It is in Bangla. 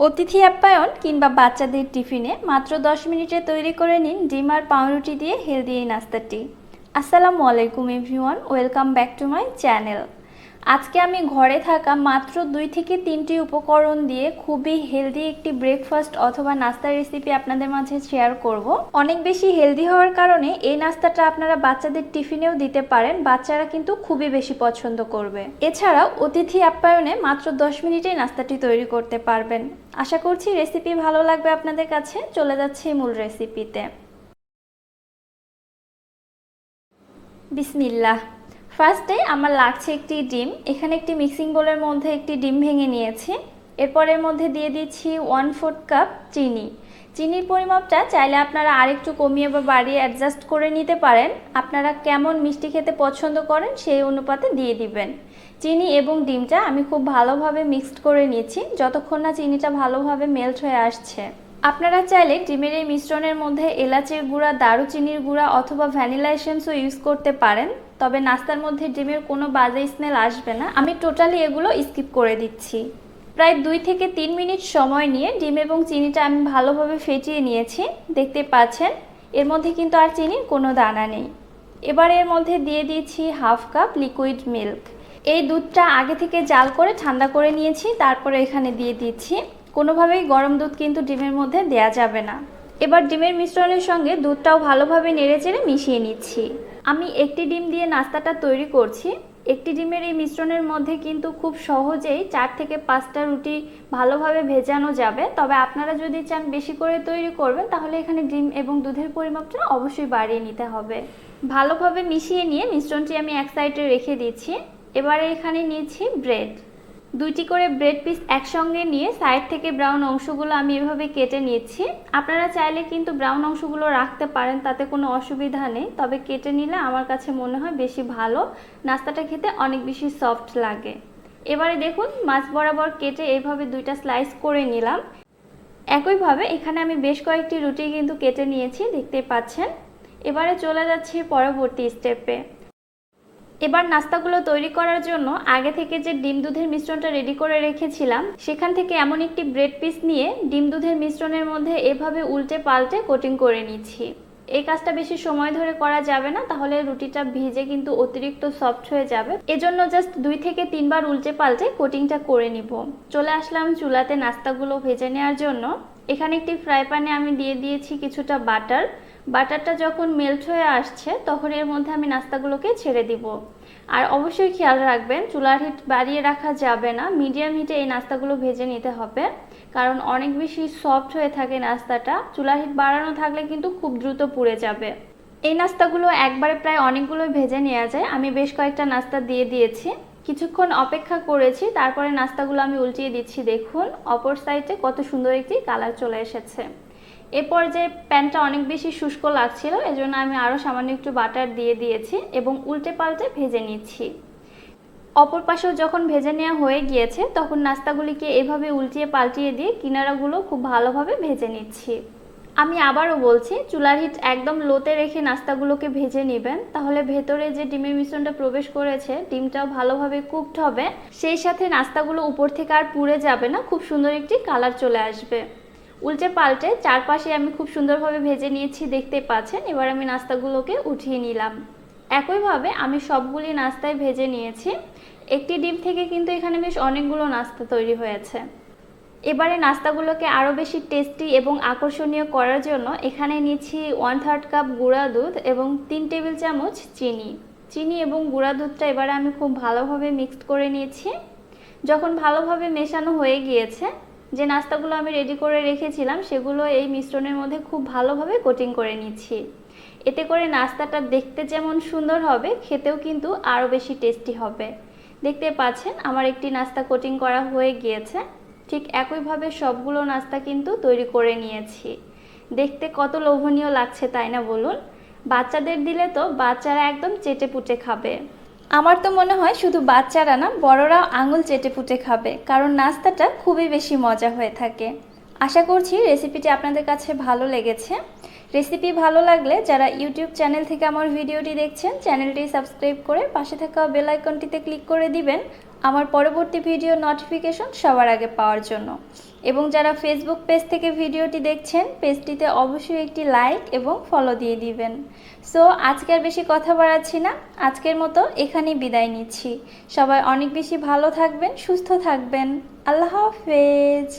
অতিথি আপ্যায়ন কিংবা বাচ্চাদের টিফিনে মাত্র দশ মিনিটে তৈরি করে নিন ডিম আর পাউরুটি দিয়ে হেলদি এই নাস্তাটি। আসসালামু আলাইকুম, everyone. Welcome back to my channel. আজকে আমি ঘরে থাকা মাত্র দুই থেকে তিনটি উপকরণ দিয়ে খুবই হেলদি একটি ব্রেকফাস্ট অথবা নাস্তার রেসিপি আপনাদের মাঝে শেয়ার করব। অনেক বেশি হেলদি হওয়ার কারণে এই নাস্তাটা আপনারা বাচ্চাদের টিফিনেও দিতে পারেন, বাচ্চারা কিন্তু খুবই বেশি পছন্দ করবে। এছাড়াও অতিথি আপ্যায়নে মাত্র দশ মিনিটেই নাস্তাটি তৈরি করতে পারবেন। আশা করছি রেসিপি ভালো লাগবে আপনাদের কাছে, চলে যাচ্ছে মূল রেসিপিতে বিসমিল্লাহ। ফার্স্টে আমার লাগছে একটি ডিম। এখানে একটি মিক্সিং বোলের মধ্যে একটি ডিম ভেঙে নিয়েছি। এরপর এর মধ্যে দিয়ে দিচ্ছি ওয়ান ফোর্থ কাপ চিনি। চিনির পরিমাপটা চাইলে আপনারা আরেকটু কমিয়ে বা বাড়িয়ে অ্যাডজাস্ট করে নিতে পারেন। আপনারা কেমন মিষ্টি খেতে পছন্দ করেন সেই অনুপাতে দিয়ে দিবেন। চিনি এবং ডিমটা আমি খুব ভালোভাবে মিক্সড করে নিয়েছি। যতক্ষণ না চিনিটা ভালোভাবে মেল্ট হয়ে আসছে। আপনারা চাইলে ডিমের এই মিশ্রণের মধ্যে এলাচের গুঁড়া, দারুচিনির গুঁড়া অথবা ভ্যানিলা এসেন্সও ইউজ করতে পারেন। তবে নাস্তার মধ্যে ডিমের কোনো বাজে স্মেল আসবে না। আমি টোটালি এগুলো স্কিপ করে দিচ্ছি। প্রায় দুই থেকে তিন মিনিট সময় নিয়ে ডিম এবং চিনিটা আমি ভালোভাবে ফেটিয়ে নিয়েছি। দেখতে পাচ্ছেন, এর মধ্যে কিন্তু আর চিনির কোনো দানা নেই। এবার এর মধ্যে দিয়ে দিয়েছি হাফ কাপ লিকুইড মিল্ক। এই দুধটা আগে থেকে জাল করে ঠান্ডা করে নিয়েছি, তারপরে এখানে দিয়ে দিচ্ছি কোনোভাবেই গরম দুধ কিন্তু ডিমের মধ্যে দেয়া যাবে না। এবার ডিমের মিশ্রণের সঙ্গে দুধটাও ভালোভাবে নেড়েচেড়ে মিশিয়ে নিচ্ছি। আমি একটি ডিম দিয়ে নাস্তাটা তৈরি করছি। একটি ডিমের এই মিশ্রণের মধ্যে কিন্তু খুব সহজেই চার থেকে পাঁচটা রুটি ভালোভাবে ভেজানো যাবে। তবে আপনারা যদি চান বেশি করে তৈরি করবেন, তাহলে এখানে ডিম এবং দুধের পরিমাপটা অবশ্যই বাড়িয়ে নিতে হবে। ভালোভাবে মিশিয়ে নিয়ে মিশ্রণটি আমি এক সাইডে রেখে দিচ্ছি। এবারে এখানে নিয়েছি ব্রেড। দুইটি করে ব্রেড পিস একসঙ্গে নিয়ে সাইড থেকে ব্রাউন অংশগুলো আমি এভাবে কেটে নিয়েছি। আপনারা চাইলে কিন্তু ব্রাউন অংশগুলো রাখতে পারেন, তাতে কোনো অসুবিধা নেই। তবে কেটে নিলে আমার কাছে মনে হয় বেশি ভালো। নাস্তাটা খেতে অনেক বেশি সফট লাগে। এবারে দেখুন, মাছ বরাবর কেটে এইভাবে দুইটা স্লাইস করে নিলাম। একইভাবে এখানে আমি বেশ কয়েকটি রুটি কিন্তু কেটে নিয়েছি দেখতে পাচ্ছেন। এবারে চলে যাচ্ছি পরবর্তী স্টেপে এবার নাস্তাগুলো তৈরি করার জন্য আগে থেকে যে ডিম দুধের মিশ্রণটা রেডি করে রেখেছিলাম, সেখান থেকে এমন একটি ব্রেড পিস নিয়ে ডিম দুধের মিশ্রণের মধ্যে এভাবে উল্টে পাল্টে কোটিং করে নিচ্ছি। এই কাজটা বেশি সময় ধরে করা যাবে না, তাহলে রুটিটা ভিজে কিন্তু অতিরিক্ত সফট হয়ে যাবে। এজন্য জাস্ট দুই থেকে তিনবার উল্টে পাল্টে কোটিংটা করে নিব। চলে আসলাম চুলাতে নাস্তাগুলো ভেজে নেওয়ার জন্য। এখানে একটি ফ্রাই প্যানে আমি দিয়ে দিয়েছি কিছুটা বাটার বাটারটা যখন মেল্ট হয়ে আসছে, তখন এর মধ্যে আমি নাস্তাগুলোকে ছেড়ে দিব। আর অবশ্যই খেয়াল রাখবেন, চুলার হিট বাড়িয়ে রাখা যাবে না। মিডিয়াম হিটে এই নাস্তাগুলো ভেজে নিতে হবে। কারণ অনেক বেশি সফট হয়ে থাকে নাস্তাটা। চুলার হিট বাড়ানো থাকলে কিন্তু খুব দ্রুত পুড়ে যাবে। এই নাস্তাগুলো একবারে প্রায় অনেকগুলো ভেজে নেওয়া যায়। আমি বেশ কয়েকটা নাস্তা দিয়ে দিয়েছি। কিছুক্ষণ অপেক্ষা করেছি। তারপরে নাস্তাগুলো আমি উল্টিয়ে দিচ্ছি। দেখুন, অপর সাইডে কত সুন্দর একটি কালার চলে এসেছে। এরপর যে প্যানটা অনেক বেশি শুষ্ক লাগছিল, এজন্য আমি আরও সামান্য একটু বাটার দিয়ে দিয়েছি এবং উল্টে পাল্টে ভেজে নিচ্ছি। অপর পাশেও যখন ভেজে নেওয়া হয়ে গিয়েছে, তখন নাস্তাগুলিকে এভাবে উল্টিয়ে পাল্টিয়ে দিয়ে কিনারাগুলো খুব ভালোভাবে ভেজে নিচ্ছি। আমি আবারও বলছি, চুলার হিট একদম লোতে রেখে নাস্তাগুলোকে ভেজে নেবেন, তাহলে ভেতরে যে ডিমের মিশ্রণটা প্রবেশ করেছে, ডিমটাও ভালোভাবে কুকড হবে। সেই সাথে নাস্তাগুলো উপর থেকে আর পুড়ে যাবে না, খুব সুন্দর একটি কালার চলে আসবে। উল্টে পাল্টে চারপাশে আমি খুব সুন্দরভাবে ভেজে নিয়েছি দেখতে পাচ্ছেন। এবার আমি নাস্তাগুলোকে উঠিয়ে নিলাম। একইভাবে আমি সবগুলি নাস্তায় ভেজে নিয়েছি। একটি ডিম থেকে কিন্তু এখানে বেশ অনেকগুলো নাস্তা তৈরি হয়েছে। এবারে নাস্তাগুলোকে আরও বেশি টেস্টি এবং আকর্ষণীয় করার জন্য এখানে নিচ্ছি ওয়ান থার্ড কাপ গুঁড়া দুধ এবং তিন টেবিল চামচ চিনি। চিনি এবং গুঁড়া দুধটা এবারে আমি খুব ভালোভাবে মিক্সড করে নিয়েছি। যখন ভালোভাবে মেশানো হয়ে গিয়েছে যে নাস্তাগুলো আমি রেডি করে রেখেছিলাম, সেগুলো এই মিশ্রণের মধ্যে খুব ভালোভাবে কোটিং করে নিচ্ছি। এতে করে নাস্তাটা দেখতে যেমন সুন্দর হবে, খেতেও কিন্তু আরও বেশি টেস্টি হবে। দেখতে পাচ্ছেন, আমার একটি নাস্তা কোটিং করা হয়ে গিয়েছে। ঠিক একইভাবে সবগুলো নাস্তা কিন্তু তৈরি করে নিয়েছি। দেখতে কত লোভনীয় লাগছে তাই না বলুন? বাচ্চাদের দিলে তো বাচ্চারা একদম চেটে পুটে খাবে। আমার তো মনে হয় শুধু বাচ্চারা না বড়রাও আঙুল চেটে পুটে খাবে, কারণ নাস্তাটা খুবই বেশি মজা হয়ে থাকে। আশা করছি রেসিপিটি আপনাদের কাছে ভালো লেগেছে। রেসিপি ভালো লাগলে যারা ইউটিউব চ্যানেল থেকে আমার ভিডিওটি দেখছেন, চ্যানেলটি সাবস্ক্রাইব করে পাশে থাকা বেল আইকনটিতে ক্লিক করে দিবেন। আমার পরবর্তী ভিডিও নোটিফিকেশন সবার আগে পাওয়ার জন্য। এবং যারা ফেসবুক পেজ থেকে ভিডিওটি দেখছেন পেজটিতে অবশ্যই একটি লাইক এবং ফলো দিয়ে দিবেন। সো আজকে আর বেশি কথা বাড়াচ্ছি না। আজকের মতো এখানেই বিদায় নিচ্ছি। সবাই অনেক বেশি ভালো থাকবেন, সুস্থ থাকবেন। আল্লাহ হাফেজ।